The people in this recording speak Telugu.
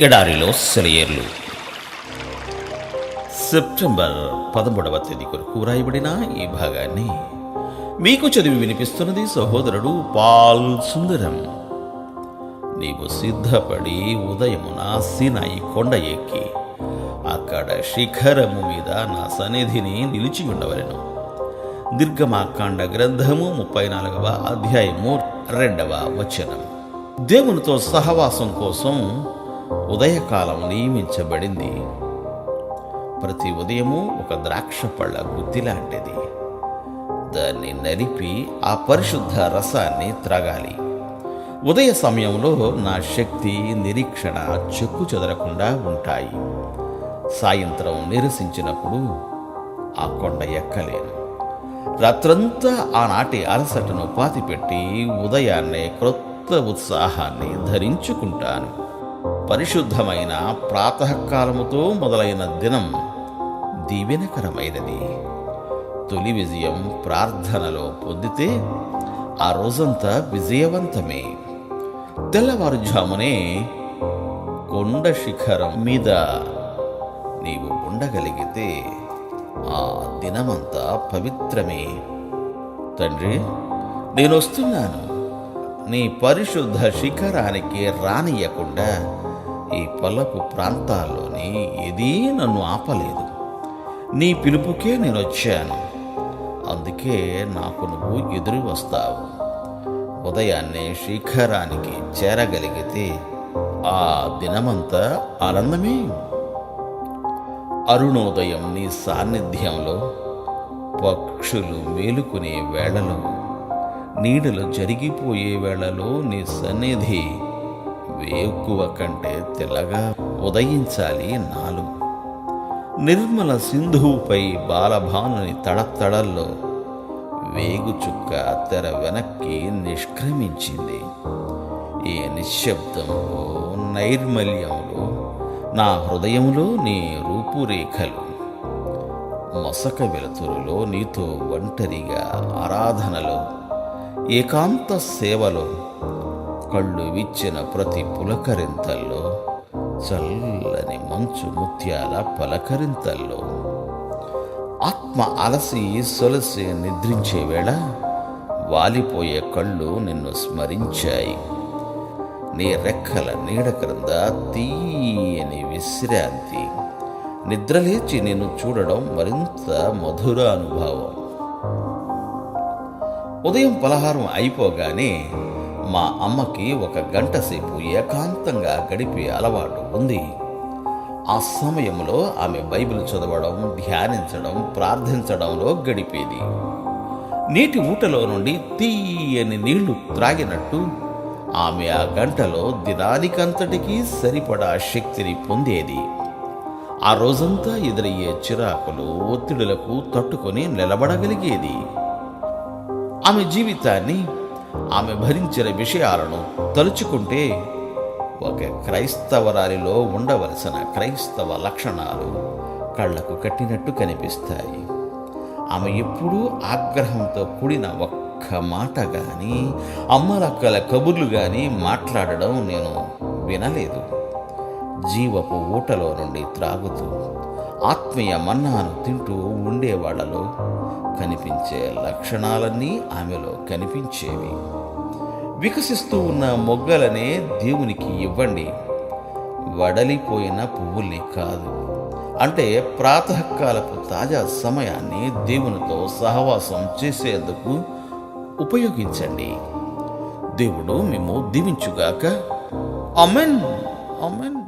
ఎడారిలో సెలయేర్లు. సెప్టెంబర్ పదమూడవ తేదీ కొరకు రాయబడిన ఈ భాగాన్ని మీకు చదివి వినిపిస్తున్నది సహోదరుడు పాల్ సుందరం. నీవు సిద్ధపడి ఉదయమున సినాయి కొండ ఎక్కి అక్కడ శిఖరము మీద నా సన్నిధిని నిలిచి ఉండవలెను. దీర్ఘమాకాండ గ్రంథము ముప్పై నాలుగవ అధ్యాయము రెండవ వచనం. దేవునితో సహవాసం కోసం ఉదయకాలం నియమించబడింది. ప్రతి ఉదయము ఒక ద్రాక్ష పళ్ళ గుత్తి లాంటిది. దాన్ని నలిపి ఆ పరిశుద్ధ రసాన్ని త్రాగాలి. ఉదయ సమయంలో నా శక్తి నిరీక్షణ చెక్కు చెదరకుండా ఉంటాయి. సాయంత్రం నిరసించినప్పుడు ఆ కొండ ఎక్కలేను. రాత్రంతా ఆనాటి అలసటను పాతిపెట్టి ఉదయాన్నే క్రొత్త ఉత్సాహాన్ని ధరించుకుంటాను. పరిశుద్ధమైన ప్రాతకాలముతో మొదలైన దినం దీవెనకరమైనది. తొలి విజయం ప్రార్థనలో పొందితే ఆ రోజంతా విజయవంతమే. తెల్లవారుజామునే కొండ శిఖరం మీద నీవు ఉండగలిగితే ఆ దినమంతా పవిత్రమే. తండ్రి నేను వస్తున్నాను నీ పరిశుద్ధ శిఖరానికి రానియకుండా ఈ పొలపు ప్రాంతాల్లోని ఏదీ నన్ను ఆపలేదు. నీ పిలుపుకే నేను వచ్చాను అందుకే నాకు నువ్వు ఎదురు వస్తావు. ఉదయాన్నే శిఖరానికి చేరగలిగితే ఆ దినమంతా ఆనందమే. అరుణోదయం నీ సాన్నిధ్యంలో పక్షులు మేలుకునే వేళలో నీడలు జరిగిపోయే వేళలో నీ సన్నిధి వేకువ కంటే తెల్లగా ఉదయించాలి నాలుగు. నిర్మల సింధువుపై బాలభానుని తడతడల్లో వేగు చుక్క తెర వెనక్కి నిష్క్రమించింది. ఈ నిశ్శబ్దంలో నైర్మల్యంలో నా హృదయంలో నీ రూపురేఖలు. మసక వెలుతురులో నీతో ఒంటరిగా ఆరాధనలో ఏకాంత సేవలో కళ్ళు విచ్చిన ప్రతి పులకరింతల్లో చల్లని మంచు ముత్యాల పలకరింతల్లో. ఆత్మ అలసి సొలసి నిద్రించే వేళ వాలిపోయే కళ్ళు నిన్ను స్మరించాయి. నీ రెక్కల నీడ క్రింద తీయని విశ్రాంతి నిద్రలేచి నిన్ను చూడడం మరింత మధుర అనుభవం. ఉదయం పలహారం అయిపోగానే మా అమ్మకి ఒక గంట సేపు ఏకాంతంగా గడిపే అలవాటు ఉంది. ఆ సమయంలో ఆమె బైబిల్ చదవడం ధ్యానించడం ప్రార్థించడంలో గడిపేది. నీటి ఊటలో నుండి తీయని నీళ్ళు త్రాగినట్టు ఆమె ఆ గంటలో దినానికంతటికీ సరిపడా శక్తిని పొందేది. ఆ రోజంతా ఎదురయ్యే చిరాకులు ఒత్తిడులకు తట్టుకొని నిలబడగలిగేది. ఆమె జీవితాన్ని ఆమె భరించిన విషయాలను తలుచుకుంటే ఒక క్రైస్తవరాలిలో ఉండవలసిన క్రైస్తవ లక్షణాలు కళ్ళకు కట్టినట్టు కనిపిస్తాయి. ఆమె ఎప్పుడూ ఆగ్రహంతో కూడిన ఒక్క మాట కానీ అమ్మలక్కల కబుర్లు కానీ మాట్లాడడం నేను వినలేదు. జీవపు ఊటలో నుండి త్రాగుతూ ఆత్మీయ మన్నాను తింటూ ఉండేవాళ్ళలో కనిపించే లక్షణాలన్నీ ఆమెలో కనిపించేవి. వికసిస్తూ ఉన్న మొగ్గలనే దేవునికి ఇవ్వండి. వడలిపోయిన పువ్వుల్ని కాదు. అంటే ప్రాతకాలపు తాజా సమయాన్ని దేవునితో సహవాసం చేసేందుకు ఉపయోగించండి. దేవుడు మేము దీవించుగాక. Amen amen